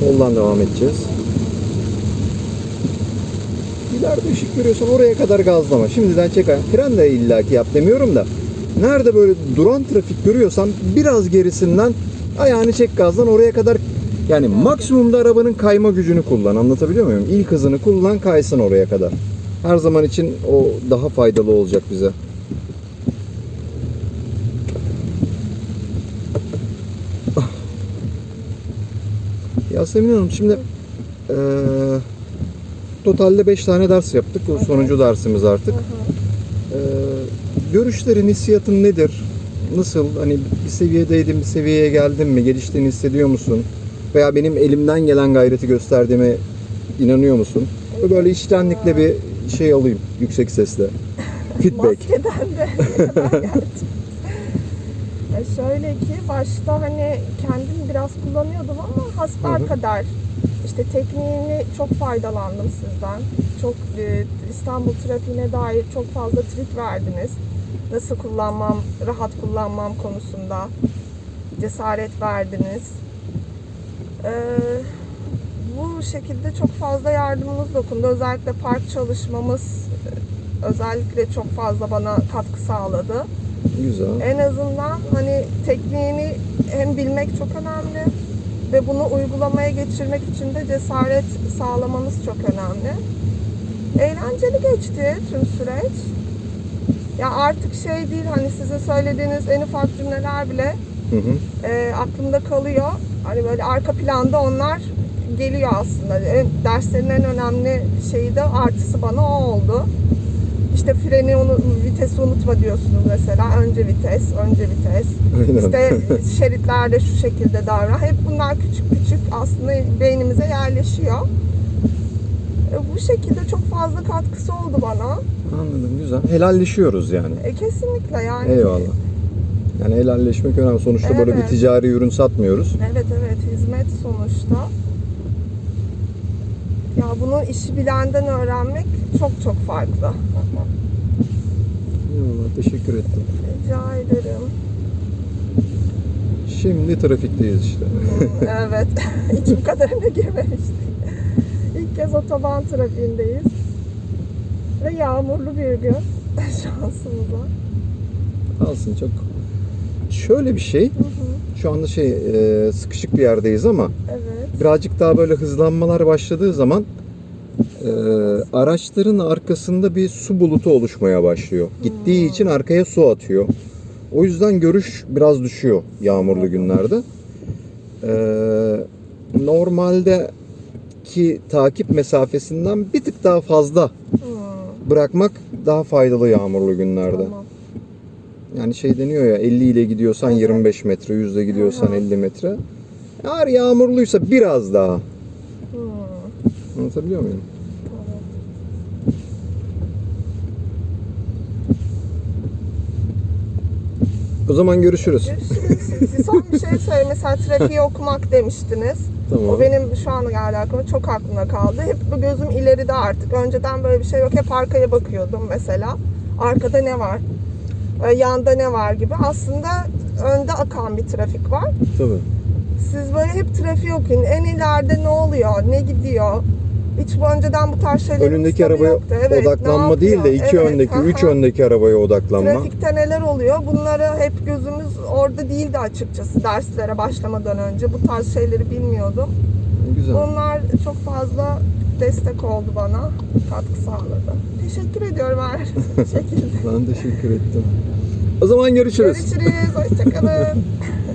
Soldan devam edeceğiz. İleride ışık görüyorsan oraya kadar gazlama. Şimdiden çek ayağı. Fren de illaki yap demiyorum da. Nerede böyle duran trafik görüyorsan biraz gerisinden ayağını çek gazdan oraya kadar yani maksimumda arabanın kayma gücünü kullan. Anlatabiliyor muyum? İlk hızını kullan kaysın oraya kadar. Her zaman için o daha faydalı olacak bize. Yasemin Hanım şimdi eee, totalde 5 tane ders yaptık. Bu sonuncu dersimiz artık. Eee, görüşlerin, hissiyatın nedir? Nasıl? Hani bir seviyedeydin, bir seviyeye geldin mi? Geliştiğini hissediyor musun? Veya benim elimden gelen gayreti gösterdiğime inanıyor musun? Ve Böyle içtenlikle bir şey alayım yüksek sesle. Feedback. Maskeden de ne kadar geldim. E şöyle ki başta hani kendim biraz kullanıyordum ama hasbel kadar işte tekniğini çok faydalandım sizden. Çok e, İstanbul trafiğine dair çok fazla trik verdiniz. Nasıl kullanmam, rahat kullanmam konusunda cesaret verdiniz. Ee, bu şekilde çok fazla yardımımız dokundu. Özellikle park çalışmamız e, özellikle çok fazla bana katkı sağladı. Güzel. En azından hani tekniğini hem bilmek çok önemli ve bunu uygulamaya geçirmek için de cesaret sağlamanız çok önemli. Eğlenceli geçti tüm süreç. Ya artık şey değil hani sizin söylediğiniz en ufak cümleler bile Hı hı. e, aklımda kalıyor. Hani böyle arka planda onlar geliyor aslında. E, derslerin en önemli şeyi de artısı bana o oldu. İşte freni onu vitesi unutma diyorsunuz mesela. Önce vites, önce vites. Aynen. İşte şeritlerde şu şekilde davran. Hep bunlar küçük küçük aslında beynimize yerleşiyor. E, bu şekilde çok fazla katkısı oldu bana. Anladım güzel. Helalleşiyoruz yani. E, kesinlikle yani. Eyvallah. Yani helalleşmek önemli. Sonuçta böyle bir Evet. ticari ürün satmıyoruz. Evet evet hizmet sonuçta. Ya bunu işi bilenden öğrenmek çok çok farklı. Eyvallah teşekkür ettim. Rica ederim. Şimdi trafikteyiz işte. Evet. Bu kadarına girmemiştik. İlk kez otoban trafiğindeyiz. Ve yağmurlu bir gün. Şansımıza. Alsın çok. Şöyle bir şey. Hı hı, Şu anda şey e, sıkışık bir yerdeyiz ama Evet. birazcık daha böyle hızlanmalar başladığı zaman e, araçların arkasında bir su bulutu oluşmaya başlıyor. Gittiği için arkaya su atıyor. O yüzden görüş biraz düşüyor yağmurlu günlerde. E, normalde ki takip mesafesinden bir tık daha fazla Hmm, bırakmak daha faydalı yağmurlu günlerde. tamam. Yani şey deniyor ya 50 ile gidiyorsan Evet. 25 metre, 100 ile gidiyorsan Hı hı. 50 metre. Eğer yağmurluysa biraz daha. Hmm, Anlatabiliyor muyum? O zaman görüşürüz. Görüşürüz. Son bir şey söyle. Mesela trafiği okumak demiştiniz. Tamam. O benim şu an alakalı çok aklımda kaldı. Hep bu gözüm ileride artık. Önceden böyle bir şey yok. Hep arkaya bakıyordum mesela. Arkada ne var? Ee, Yanda ne var gibi. Aslında önde akan bir trafik var. Tabii. Siz böyle hep trafiği okuyun. En ileride ne oluyor? Ne gidiyor? Hiç bu önceden bu tarz şeylerin Önündeki arabaya yoktu. Evet, odaklanma değil de iki Evet, öndeki, aha. üç öndeki arabaya odaklanma. Trafikte neler oluyor? Bunları hep gözümüz orada değildi açıkçası derslere başlamadan önce. Bu tarz şeyleri bilmiyordum. Güzel. Bunlar çok fazla destek oldu bana. Katkı sağladı. Teşekkür ediyorum her şekilde. Ben teşekkür ettim. O zaman görüşürüz. Görüşürüz. Hoşçakalın.